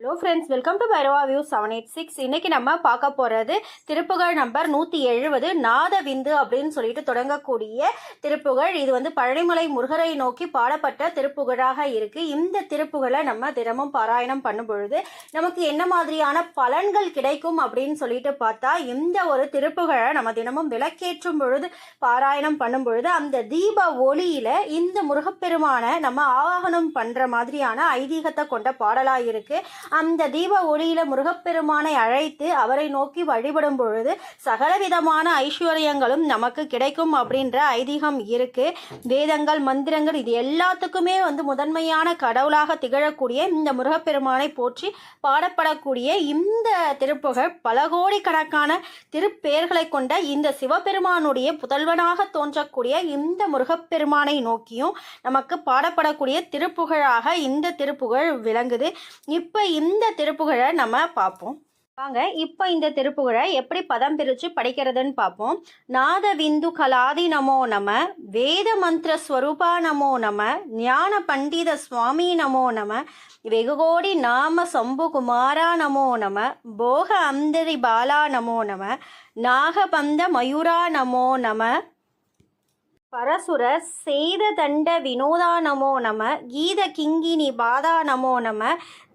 Hello friends welcome to Bhairava view seven eight six இன்னைக்கு நம்ம பார்க்க போகிறது திருப்புகழ் நம்பர் நூற்றி எழுபது நாதவிந்து அப்படின்னு சொல்லிட்டு தொடங்கக்கூடிய திருப்புகழ். இது வந்து பழனிமலை முருகரை நோக்கி பாடப்பட்ட திருப்புகழாக இருக்கு. இந்த திருப்புகழை நம்ம தினமும் பாராயணம் பண்ணும் பொழுது நமக்கு என்ன மாதிரியான பலன்கள் கிடைக்கும் அப்படின்னு சொல்லிட்டு பார்த்தா இந்த ஒரு திருப்புகழை நம்ம தினமும் விளக்கேற்றும் பொழுது பாராயணம் பண்ணும் பொழுது அந்த தீப ஒளியில இந்த முருகப்பெருமான நம்ம ஆவாகனம் பண்ற மாதிரியான ஐதீகத்தை கொண்ட பாடலாக இருக்கு. அந்த தீப ஒளியில முருகப்பெருமானை அழைத்து அவரை நோக்கி வழிபடும் பொழுது சகலவிதமான ஐஸ்வர்யங்களும் நமக்கு கிடைக்கும் அப்படின்ற ஐதீகம் இருக்கு. வேதங்கள் மந்திரங்கள் இது எல்லாத்துக்குமே வந்து முதன்மையான கடவுளாக திகழக்கூடிய இந்த முருகப்பெருமானை போற்றி பாடப்படக்கூடிய இந்த திருப்புகழ் பல கோடிக்கணக்கான திருப்பெயர்களை கொண்ட இந்த சிவபெருமானுடைய புதல்வனாக தோன்றக்கூடிய இந்த முருகப்பெருமானை நோக்கியும் நமக்கு பாடப்படக்கூடிய திருப்புகழாக இந்த திருப்புகழ் விளங்குது. இப்போ இந்த திருப்புகழை நம்ம பார்ப்போம். வாங்க இப்போ இந்த திருப்புகழை எப்படி பதம் பிரித்து படிக்கிறதுன்னு பார்ப்போம். நாத விந்து கலாதி நமோ நம வேத மந்திர ஸ்வரூபா நமோ நம ஞான பண்டித சுவாமி நமோ நம வெகுகோடி நாம சம்பு குமாரா நமோ நம போக அந்தரி பாலா நமோ நம நாகபந்த மயூரா நமோ நம பரசுரர் செய்த தண்ட வினோதா நமோ நம கீத கிங்கினி பாதா நமோ நம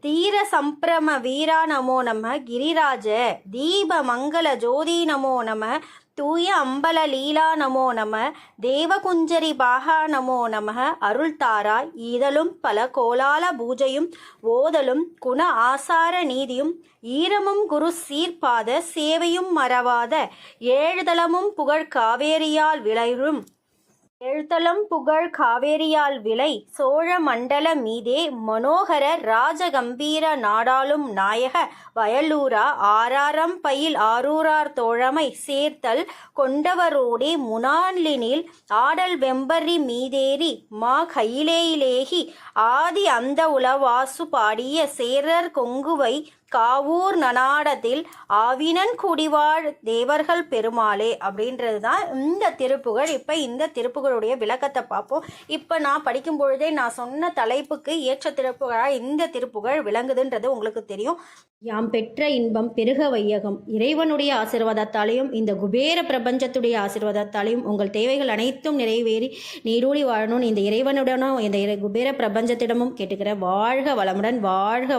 தீர சம்பிரம வீரா நமோ நம கிரிராஜ தீப மங்கள ஜோதி நமோ நம தூய அம்பல லீலா நமோ நம தேவகுஞ்சரி பாகா நமோ நம அருள் தாராய் ஈதலும் பல கோலால பூஜையும் ஓதலும் குண ஆசார நீதியும் ஈரமும் குரு சீர்பாத சேவையும் மறவாத ஏழுதளமும் புகழ் காவேரியால் விளையும். எழுத்தலம் புகழ் காவேரியால் விலை சோழ மண்டல மீதே மனோகர ராஜகம்பீர நாடாளும் நாயக வயலூரா ஆராரம் பயில் ஆரூரார் தோழமை சேர்த்தல் கொண்டவரோடே முனான்லினில் ஆடல் வெம்பரி மீதேறி மா கையிலேயிலேகி ஆதி அந்த உலவாசு பாடிய சேரர் கொங்குவை காவூர் நனாடத்தில் ஆவினன் குடிவாழ் தேவர்கள் பெருமாளே அப்படின்றது தான் இந்த திருப்புகழ் இப்போ இந்த திருப்புகளுடைய விளக்கத்தை பார்ப்போம். இப்போ நான் படிக்கும் பொழுதே நான் சொன்ன தலைப்புக்கு ஏற்ற திருப்புகழாக இந்த திருப்புகழ் விளங்குதுன்றது உங்களுக்கு தெரியும். யாம் பெற்ற இன்பம் பெருக வையகம். இறைவனுடைய ஆசிர்வாதத்தாலையும் இந்த குபேர பிரபஞ்சத்துடைய ஆசிர்வாதத்தாலையும் உங்கள் தேவைகள் அனைத்தும் நிறைவேறி நீரூழி வாழணும்னு இந்த இறைவனுடனும் இந்த இறை- குபேர பிரபஞ்சத்திடமும் கேட்டுக்கிற வாழ்க வளமுடன் வாழ்க